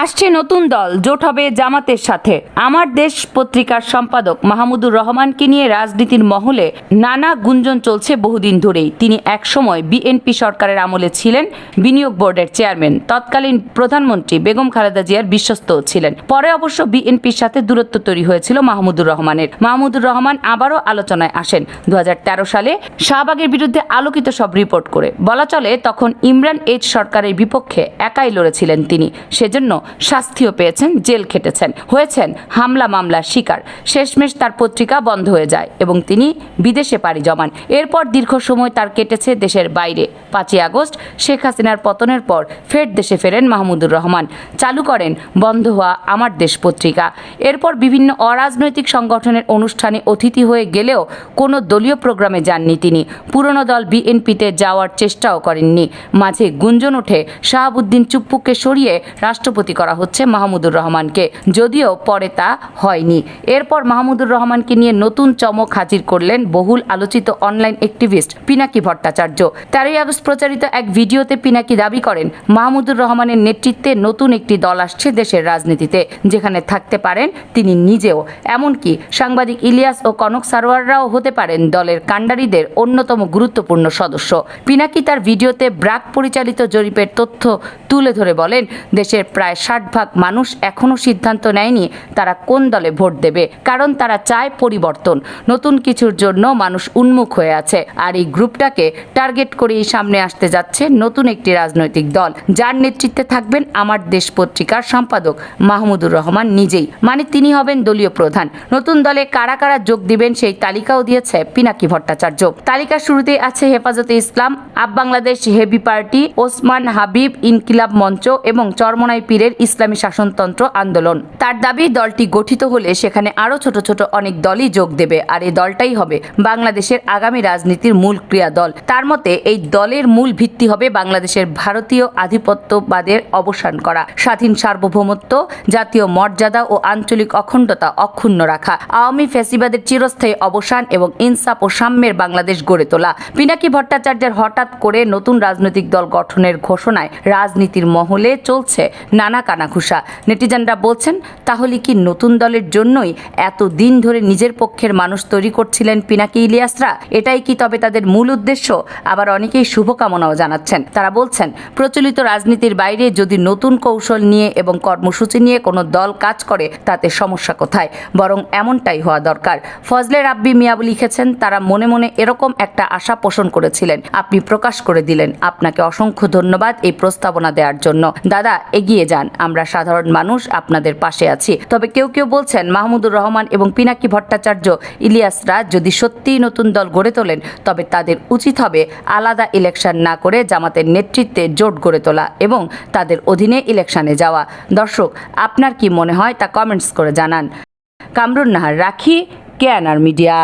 আসছে নতুন দল, জোট হবে জামাতের সাথে। আমার দেশ পত্রিকার সম্পাদক মাহমুদুর রহমানকে নিয়ে রাজনীতির মহলে নানা গুঞ্জন চলছে বহুদিন ধরেই। তিনি একসময় বিএনপি সরকারের আমলে ছিলেন, বিনিয়োগ বোর্ডের চেয়ারম্যান। তৎকালীন প্রধানমন্ত্রী বেগম খালেদা জিয়ার বিশ্বস্ত ছিলেন। পরে অবশ্য বিএনপির সাথে দূরত্ব তৈরি হয়েছিল মাহমুদুর রহমানের। মাহমুদুর রহমান আবারও আলোচনায় আসেন। দু হাজার তেরো সালে শাহবাগের বিরুদ্ধে আলোকিত সব রিপোর্ট করে। বলা চলে, তখন ইমরান এইচ সরকারের বিপক্ষে একাই লড়েছিলেন তিনি। সেজন্য শাস্তিও পেয়েছেন, জেল খেটেছেন। হয়েছেন হামলা মামলার শিকার। শেষমেশ তার পত্রিকা বন্ধ হয়ে যায় এবং তিনি বিদেশে পাড়ি জমান। এরপর দীর্ঘ সময় তার কেটেছে দেশের বাইরে। পাঁচই আগস্ট, শেখ হাসিনার পতনের পর ফের দেশে ফেরেন মাহমুদুর রহমান। চালু করেন বন্ধ হওয়া আমার দেশ পত্রিকা। এরপর বিভিন্ন অরাজনৈতিক সংগঠনের অনুষ্ঠানে অতিথি হয়ে গেলেও কোনো দলীয় প্রোগ্রামে যাননি তিনি। পুরনো দল বিএনপিতে যাওয়ার চেষ্টাও করেননি। মাঝে গুঞ্জন ওঠে শাহাবুদ্দিন চুপ্পুকে সরিয়ে রাষ্ট্রপতি করা হচ্ছে মাহমুদুর রহমানকে। যদিও পরে তা হয়নি। এরপর মাহমুদুর রহমানকে নিয়ে নতুন চমক হাজির করলেন বহুল আলোচিত অনলাইন অ্যাক্টিভিস্ট পিনাকি ভট্টাচার্য। তেরোই আগস্ট প্রচারিত এক ভিডিওতে পিনাকি দাবি করেন, মাহমুদুর রহমানের নেতৃত্বে নতুন একটি দল আসছে দেশের রাজনীতিতে, যেখানে থাকতে পারেন তিনি নিজেও। এমনকি সাংবাদিক ইলিয়াস ও কনক সারোয়াররাও হতে পারেন দলের কাণ্ডারীদের অন্যতম গুরুত্বপূর্ণ সদস্য। পিনাকি তার ভিডিওতে ব্রাক পরিচালিত জরিপের তথ্য তুলে ধরে বলেন, দেশের প্রায় ষাট ভাগ মানুষ এখনও সিদ্ধান্ত নেয়নি তারা কোন দলে ভোট দেবে, কারণ তারা চায় পরিবর্তন। নতুন কিছুর জন্য মানুষ উন্মুখ হয়ে আছে। আর এই গ্রুপটাকে টার্গেট করেই সামনে আসতে যাচ্ছে নতুন একটি রাজনৈতিক দল। যার নেতৃত্বে থাকবেন আমার দেশ পত্রিকার সম্পাদক মাহমুদুর রহমান নিজেই। মানে তিনি হবেন দলীয় প্রধান। নতুন দলে কারা কারা যোগ দিবেন সেই তালিকাও দিয়েছে পিনাকি ভট্টাচার্য। তালিকার শুরুতেই আছে হেফাজতে ইসলাম, আপ বাংলাদেশ হেভি পার্টি, ওসমান হাবিব ইনকিলাব মঞ্চ এবং চরমনাই পীরের ইসলামী শাসনতন্ত্র আন্দোলন। তার দাবি, দলটি গঠিত হলে সেখানে আরও ছোট ছোট অনেক দলই যোগ দেবে, আর এই দলটাই হবে বাংলাদেশের আগামী রাজনীতির মূল ক্রিয়া দল তার মতে, এই দলের মূল ভিত্তি হবে বাংলাদেশের ভারতীয় আধিপত্যবাদের অবসান করা, স্বাধীন সার্বভৌমত্ব, জাতীয় মর্যাদা ও আঞ্চলিক অখণ্ডতা অক্ষুণ্ণ রাখা, আওয়ামী ফ্যাসিবাদের চিরস্থায়ী অবসান এবং ইনসাফ ও সাম্যের বাংলাদেশ গড়ে তোলা। পিনাকি ভট্টাচার্যের হঠাৎ করে নতুন রাজনৈতিক দল গঠনের ঘোষণায় রাজনীতির মহলে চলছে নানা কানাঘুষা। নেটিজানরা বলছেন, তাহলে কি নতুন দলের জন্যই এত দিন ধরে নিজের পক্ষের মানুষ তৈরি করছিলেন পিনাকি ইলিয়াসরা? এটাই কি তবে তাদের মূল উদ্দেশ্য? আবার অনেকেই শুভকামনাও জানাচ্ছেন। তারা বলছেন, প্রচলিত রাজনীতির বাইরে যদি নতুন কৌশল নিয়ে এবং কর্মসূচি নিয়ে কোনো দল কাজ করে, তাতে সমস্যা কোথায়? বরং এমনটাই হওয়া দরকার। ফজলে রাব্বি মিয়াবু লিখেছেন, তারা মনে মনে এরকম একটা আশা পোষণ করেছিলেন। আপনি প্রকাশ করে দিলেন। আপনাকে অসংখ্য ধন্যবাদ এই প্রস্তাবনা দেওয়ার জন্য। দাদা, এগিয়ে যান। আমরা সাধারণ মানুষ, আপনাদের পাশে আছি। তবে কেউ কেউ বলছেন, মাহমুদুর রহমান এবং পিনাকি ভট্টাচার্য ইলিয়াসরা যদি সত্যিই নতুন দল গড়ে তোলেন, তবে তাদের উচিত হবে আলাদা ইলেকশন না করে জামাতের নেতৃত্বে জোট গড়ে তোলা এবং তাদের অধীনে ইলেকশনে যাওয়া। দর্শক, আপনার কি মনে হয় তা কমেন্টস করে জানান। কামরুন নাহার, রাখি কেয়ানার মিডিয়া।